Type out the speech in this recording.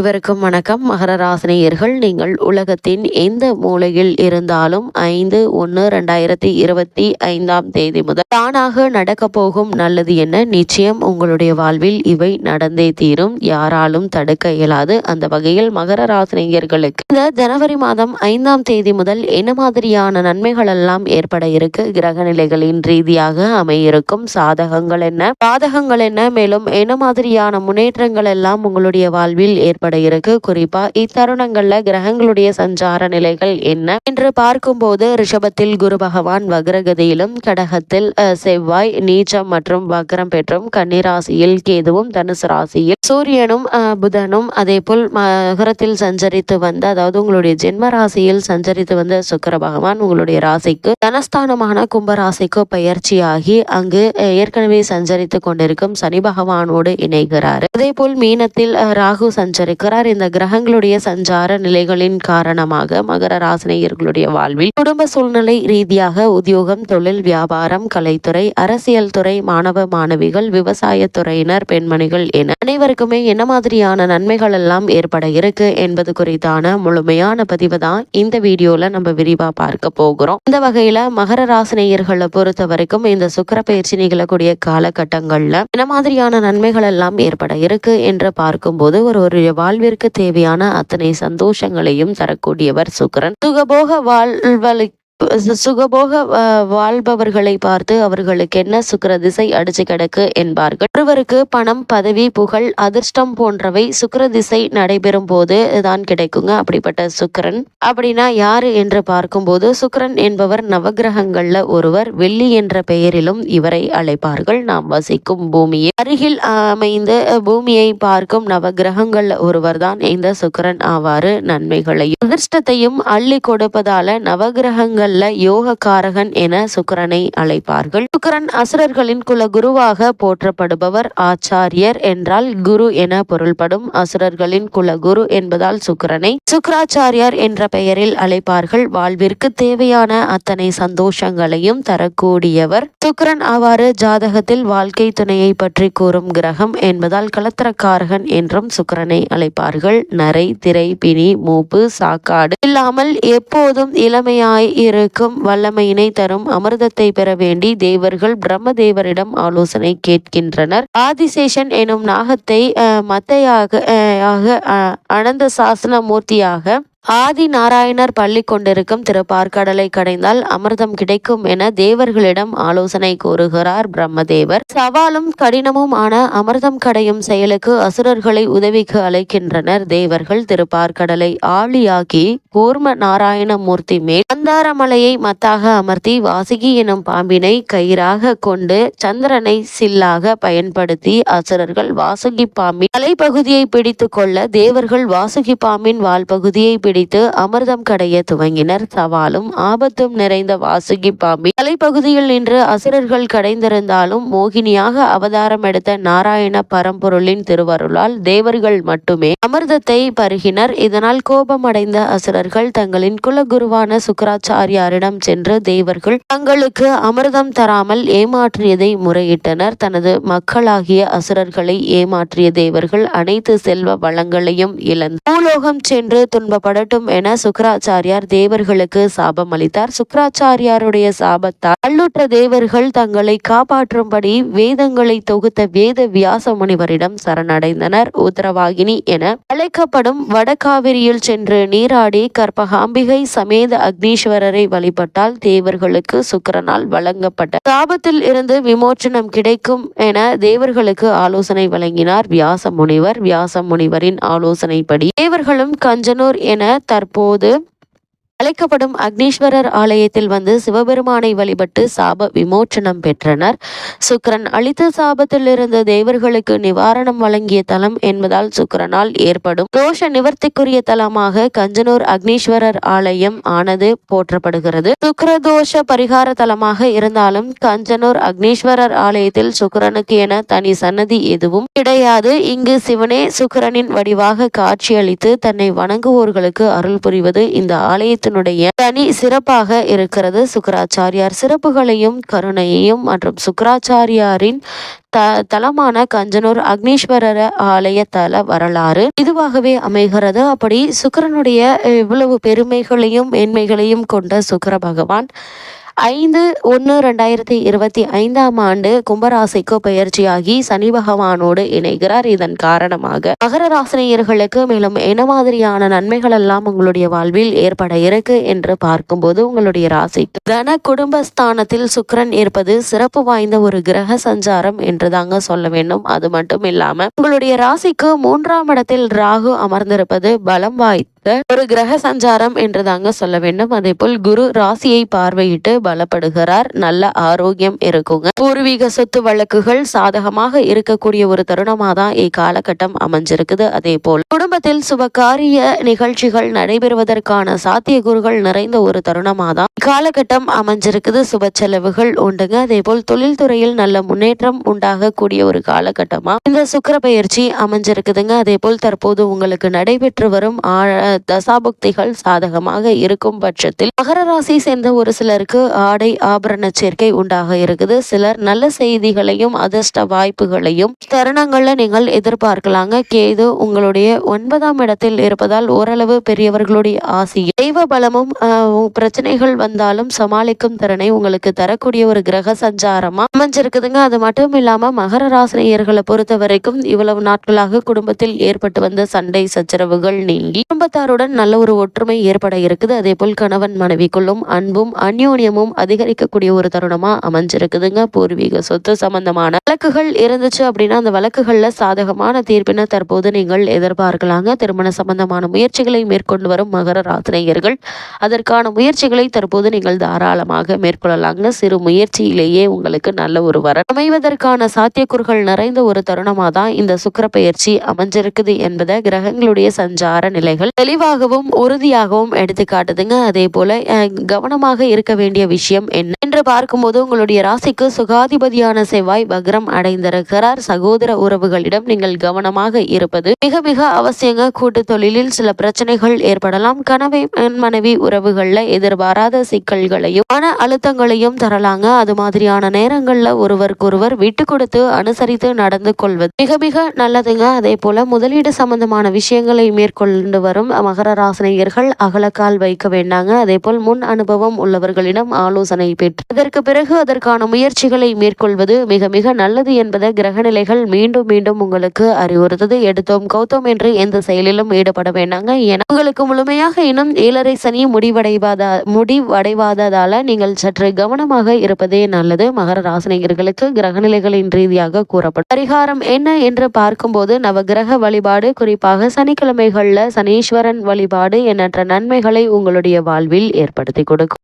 இவருக்கும் வணக்கம். மகர ராசினியர்கள் நீங்கள் உலகத்தின் எந்த மூலையில் இருந்தாலும் ஐந்து ஒன்று ரெண்டாயிரத்தி இருபத்தி ஐந்தாம் தேதி முதல் தானாக நடக்க போகும் நல்லது என்ன? நிச்சயம் உங்களுடைய வாழ்வில் இவை நடந்தே தீரும். யாராலும் தடுக்க இயலாது. அந்த வகையில் மகர ராசினியர்களுக்கு இந்த ஜனவரி மாதம் ஐந்தாம் தேதி முதல் என்ன மாதிரியான நன்மைகள் எல்லாம் ஏற்பட இருக்கு? கிரக நிலைகளின் ரீதியாக அமையிருக்கும் சாதகங்கள் என்ன? பாதகங்கள் என்ன? மேலும் என்ன மாதிரியான முன்னேற்றங்கள் எல்லாம் உங்களுடைய வாழ்வில் ஏற்பட இருக்கு குறிப்பா இத்தருணங்கள்ல கிரகங்களுடைய சஞ்சார நிலைகள் என்ன என்று பார்க்கும்போது ரிஷபத்தில் குரு பகவான் வக்ரகதியிலும் கடகத்தில் செவ்வாய் நீச்சம் மற்றும் வக்ரம் பெற்றும் கன்னிராசியில் கேதுவும் தனுசு ராசியில் சூரியனும் புதனும் அதே போல் மகரத்தில் சஞ்சரித்து வந்த அதாவது உங்களுடைய ஜென்ம ராசியில் சஞ்சரித்து வந்த சுக்கர பகவான் உங்களுடைய ராசிக்கு தனஸ்தானமான கும்பராசிக்கு பயிற்சியாகி அங்கு ஏற்கனவே சஞ்சரித்து கொண்டிருக்கும் சனி பகவானோடு இணைகிறார். அதே போல் மீனத்தில் ராகு சஞ்சரி இருக்கிறார். இந்த கிரகங்களுடைய சஞ்சார நிலைகளின் காரணமாக மகர ராசினியர்களுடைய வாழ்வில் குடும்ப சூழ்நிலை ரீதியாக உத்தியோகம் தொழில் வியாபாரம் கலைத்துறை அரசியல் துறை மாணவ மாணவிகள் விவசாய துறையினர் பெண்மணிகள் என அனைவருக்குமே என்ன மாதிரியான நன்மைகள் எல்லாம் ஏற்பட இருக்கு என்பது குறித்தான முழுமையான பதிவு தான் இந்த வீடியோல நம்ம விரிவா பார்க்க போகிறோம். இந்த வகையில மகர ராசினியர்களை பொறுத்த வரைக்கும் இந்த சுக்கிர பயிற்சி நிகழக்கூடிய காலகட்டங்கள்ல என்ன மாதிரியான நன்மைகள் எல்லாம் ஏற்பட இருக்கு என்று பார்க்கும்போது ஒரு ஒரு வாழ்விற்கு தேவையான அத்தனை சந்தோஷங்களையும் தரக்கூடியவர் சுக்கரன். சுகபோக வாழ்வழி சுகபோக வாழ்பவர்களை பார்த்து அவர்களுக்கு என்ன சுக்கர திசை அடிச்சு கிடக்கு என்பார்கள். ஒருவருக்கு பணம் பதவி புகழ் அதிர்ஷ்டம் போன்றவை சுக்கர திசை நடைபெறும் போது தான் கிடைக்குங்க. அப்படிப்பட்ட சுக்கரன் அப்படின்னா யாரு என்று பார்க்கும்போது சுக்கரன் என்பவர் நவகிரகங்கள்ல ஒருவர் வெள்ளி என்ற பெயரிலும் இவரை அழைப்பார்கள். நாம் வசிக்கும் பூமியை. அருகில் அமைந்த பூமியை பார்க்கும் நவகிரகங்கள்ல ஒருவர் தான் இந்த சுக்கரன் ஆவாறு நன்மைகளையும் அதிர்ஷ்டத்தையும் அள்ளி கொடுப்பதால நவகிரகங்கள்ல யோகக்காரகன் என சுக்கிரனை அழைப்பார்கள். சுக்கரன் அசுரர்களின் குல குருவாக போற்றப்படுபவர் ஆச்சாரியர் என்றால் குரு என பொருள்படும் அசுரர்களின் குல குரு என்பதால் சுக்கிரனை சுக்கராச்சாரியார் என்ற பெயரில் அழைப்பார்கள். வாழ்விற்கு தேவையான அத்தனை சந்தோஷங்களையும் தரக்கூடியவர். சுக்கரன் அவ்வாறு ஜாதகத்தில் வாழ்க்கை துணையை பற்றி கூறும் கிரகம் என்பதால் கலத்திரக்காரகன் என்றும் சுக்கிரனை அழைப்பார்கள். நரை திரை பிணி மூப்பு சாக்காடு இல்லாமல் எப்போதும் இளமையாய் இருக்கும் வல்லமையினை தரும் அமிர்தத்தை பெற வேண்டி தேவர்கள் பிரம்மதேவரிடம் ஆலோசனை கேட்கின்றனர். ஆதிசேஷன் எனும் நாகத்தை அஹ், மத்தையாக அஹ், ஆக, அனந்த சாசன மூர்த்தியாக ஆதி நாராயணர் பள்ளி கொண்டிருக்கும் திருப்பார்கடலை கடைந்தால் அமிர்தம் கிடைக்கும் என தேவர்களிடம் ஆலோசனை கூறுகிறார் பிரம்மதேவர். சவாலும் கடினமும் ஆன அமிர்தம் கடையும் செயலுக்கு அசுரர்களை உதவிக்கு அழைக்கின்றனர். தேவர்கள் திருப்பார்கடலை ஆழியாக்கி கூர்ம நாராயணமூர்த்தி மேல் மந்தாரமலையை மத்தாக அமர்த்தி வாசுகி எனும் பாம்பினை கயிறாக கொண்டு சந்திரனை சில்லாக பயன்படுத்தி அசுரர்கள் வாசுகி பாம்பின் தலைப்பகுதியை பிடித்து கொள்ள தேவர்கள் வாசுகி பாம்பின் வால் பகுதியை பிடி பிடித்து அமிர்தம் கடைய துவங்கினர். சவாலும் ஆபத்தும் நிறைந்த வாசுகி பாம்பி தலைப்பகுதியில் நின்று அசுரர்கள் கடைந்திருந்தாலும் மோகினியாக அவதாரம் எடுத்த நாராயண பரம்பொருளின் திருவருளால் தேவர்கள் மட்டுமே அமிர்தத்தை பருகினர். இதனால் கோபமடைந்த அசுரர்கள் தங்களின் குலகுருவான சுக்கராச்சாரியாரிடம் சென்று தேவர்கள் தங்களுக்கு அமிர்தம் தராமல் ஏமாற்றியதை முறையிட்டனர். தனது மக்களாகிய அசுரர்களை ஏமாற்றிய தேவர்கள் அனைத்து செல்வ வளங்களையும் இழந்து பூலோகம் சென்று துன்பப்பட வரட்டும் என சுக்கராச்சாரியார் தேவர்களுக்கு சாபம் அளித்தார். சுக்கராச்சாரியாருடைய சாபத்தால் கல்லுற்ற தேவர்கள் தங்களை காப்பாற்றும்படி வேதங்களை தொகுத்த வேத வியாச முனிவரிடம் சரணடைந்தனர். உத்தரவாகினி என அழைக்கப்படும் வடகாவிரியில் சென்று நீராடி கற்பகாம்பிகை சமேத அக்னீஸ்வரரை வழிபட்டால் தேவர்களுக்கு சுக்கரனால் வழங்கப்பட்ட சாபத்தில் இருந்து விமோச்சனம் கிடைக்கும் என தேவர்களுக்கு ஆலோசனை வழங்கினார் வியாச முனிவர் வியாச முனிவரின் ஆலோசனைப்படி தேவர்களும் கஞ்சனூர் என தற்போது அழைக்கப்படும் அக்னீஸ்வரர் ஆலயத்தில் வந்து சிவபெருமானை வழிபட்டு சாப விமோச்சனம் பெற்றனர். சுக்கரன் அளித்த சாபத்தில் இருந்த தேவர்களுக்கு நிவாரணம் வழங்கிய தலம் என்பதால் சுக்கிரனால் ஏற்படும் தோஷ நிவர்த்திக்குரிய தலமாக கஞ்சனூர் அக்னீஸ்வரர் ஆலயம் ஆனது போற்றப்படுகிறது. சுக்கரதோஷ பரிகார தலமாக இருந்தாலும் கஞ்சனூர் அக்னீஸ்வரர் ஆலயத்தில் சுக்கிரனுக்கு என தனி சன்னதி எதுவும் கிடையாது. இங்கு சிவனே சுக்கிரனின் வடிவாக காட்சியளித்து தன்னை வணங்குவோர்களுக்கு அருள் புரிவது இந்த ஆலயத்தில் கிரகத்தினுடைய தனி சிறப்பாக இருக்கிறது. சுக்கராச்சாரியார் சிறப்புகளையும் கருணையையும் மற்றும் சுக்கராச்சாரியாரின் த தலமான கஞ்சனூர் அக்னீஸ்வரர் ஆலய தல வரலாறு இதுவாகவே அமைகிறது. அப்படி சுக்கரனுடைய இவ்வளவு பெருமைகளையும் மேன்மைகளையும் கொண்ட சுக்கர பகவான் ஐந்து ஒன்று ரெண்டாயிரத்தி இருபத்தி ஐந்தாம் ஆண்டு கும்பராசிக்கு பயிற்சியாகி சனி பகவானோடு இணைகிறார். இதன் காரணமாக மகர ராசினியர்களுக்கு மேலும் என்ன மாதிரியான நன்மைகள் எல்லாம் உங்களுடைய வாழ்வில் ஏற்பட இருக்கு என்று பார்க்கும்போது உங்களுடைய ராசிக்கு தன குடும்பஸ்தானத்தில் சுக்கரன் இருப்பது சிறப்பு வாய்ந்த ஒரு கிரக சஞ்சாரம் என்று தாங்க சொல்ல வேண்டும். அது மட்டும் இல்லாம உங்களுடைய ராசிக்கு மூன்றாம் இடத்தில் ராகு அமர்ந்திருப்பது பலம் ஒரு கிரக சஞ்சாரம் என்று தாங்க சொல்ல வேண்டும். அதே போல் குரு ராசியை பார்வையிட்டு பலப்படுகிறார். நல்ல ஆரோக்கியம் இருக்குங்க. பூர்வீக சொத்து வழக்குகள் சாதகமாக இருக்கக்கூடிய ஒரு தருணமா தான் இக்காலகட்டம் அமைஞ்சிருக்குது. அதே போல் குடும்பத்தில் சுபகாரிய நிகழ்ச்சிகள் நடைபெறுவதற்கான சாத்தியக்கூறுகள் நிறைந்த ஒரு தருணமா தான் காலகட்டம் அமைஞ்சிருக்குது. சுப செலவுகள் உண்டுங்க. அதே போல் தொழில்துறையில் நல்ல முன்னேற்றம் உண்டாகக்கூடிய ஒரு காலகட்டமா இந்த சுக்கர பயிற்சி அமைஞ்சிருக்குதுங்க. அதே போல் தற்போது உங்களுக்கு நடைபெற்று வரும் ஆழ தசாபுக்திகள் சாதகமாக இருக்கும் பட்சத்தில் மகர ராசியை சேர்ந்த ஒரு சிலருக்கு ஆடை ஆபரண சேர்க்கை உண்டாக இருக்குது. சிலர் நல்ல செய்திகளையும் அதிர்ஷ்ட வாய்ப்புகளையும் தருணங்கள்ல நீங்கள் எதிர்பார்க்கலாங்க. கேது உங்களுடைய ஒன்பதாம் இடத்தில் இருப்பதால் ஓரளவு பெரியவர்களுடைய ஆசையும் தெய்வ பலமும் பிரச்சனைகள் வந்தாலும் சமாளிக்கும் திறனை உங்களுக்கு தரக்கூடிய ஒரு கிரக சஞ்சாரமா அமைஞ்சிருக்குதுங்க. அது மட்டும் இல்லாம மகர ராசினியர்களை பொறுத்த வரைக்கும் இவ்வளவு நாட்களாக குடும்பத்தில் ஏற்பட்டு வந்த சண்டை சச்சரவுகள் நீங்கி குடும்பத்தார் பெற்றோருடன் நல்ல ஒரு ஒற்றுமை ஏற்பட இருக்குது. அதே போல் கணவன் மனைவிக்குள்ளும் அன்பும் அந்யோன்யமும் அதிகரிக்கக்கூடிய ஒரு தருணமா அமைஞ்சிருக்குதுங்க. பூர்வீக சொத்து சம்பந்தமான வழக்குகள் இருந்துச்சு அப்படின்னா அந்த வழக்குகள்ல சாதகமான தீர்ப்பினை தற்போது நீங்கள் எதிர்பார்க்கலாங்க. திருமண சம்பந்தமான முயற்சிகளை மேற்கொண்டு வரும் மகர ராசினியர்கள் அதற்கான முயற்சிகளை தற்போது நீங்கள் தாராளமாக மேற்கொள்ளலாங்க. சிறு முயற்சியிலேயே உங்களுக்கு நல்ல ஒரு வர அமைவதற்கான சாத்தியக்கூறுகள் நிறைந்த ஒரு தருணமா தான் இந்த சுக்கர பயிற்சி அமைஞ்சிருக்குது என்பதை கிரகங்களுடைய சஞ்சார நிலைகள் தெளிவாகவும் உறுதியாகவும் எடுத்து காட்டுதுங்க அதே போல கவனமாக இருக்க வேண்டிய விஷயம் என்ன? என்று பார்க்கும்போது உங்களுடைய ராசிக்கு சுகாதிபதியான செவ்வாய் வக்ரம் அடைந்திருக்கிறார். சகோதர உறவுகளிடம் நீங்கள் கவனமாக இருப்பது மிக மிக அவசியங்க. கூட்டு தொழிலில் சில பிரச்சனைகள் ஏற்படலாம். கனவை மனைவி உறவுகள்ல எதிர்பாராத சிக்கல்களையும் மன அழுத்தங்களையும் தரலாங்க. அது மாதிரியான நேரங்கள்ல ஒருவருக்கொருவர் விட்டு கொடுத்து அனுசரித்து நடந்து கொள்வது மிக மிக நல்லதுங்க. அதே போல முதலீடு சம்பந்தமான விஷயங்களை மேற்கொண்டு வரும் மகர ராசினியர்கள் அகலக்கால் வைக்க வேண்டாங்க. அதே போல் முன் அனுபவம் உள்ளவர்களிடம் ஆலோசனை பெற்று அதற்கு பிறகு அதற்கான முயற்சிகளை மேற்கொள்வது மிக மிக நல்லது என்பதை கிரகநிலைகள் மீண்டும் மீண்டும் உங்களுக்கு அறிவுறுத்தது. எடுத்தோம். கௌத்தம் என்று எந்த செயலிலும் ஈடுபட வேண்டாங்க. என உங்களுக்கு முழுமையாக இன்னும் ஏழரை சனி முடிவடைவாத முடிவடைவாததால நீங்கள் சற்று கவனமாக இருப்பதே நல்லது. மகர ராசினியர்களுக்கு கிரகநிலைகளின் ரீதியாக கூறப்படும். பரிகாரம் என்ன என்று பார்க்கும்போது நவகிரக வழிபாடு குறிப்பாக சனிக்கிழமைகளில் சனீஸ்வரன் வழிபாடு எண்ணற்ற நன்மைகளை உங்களுடைய வாழ்வில் ஏற்படுத்தி கொடுக்கும்.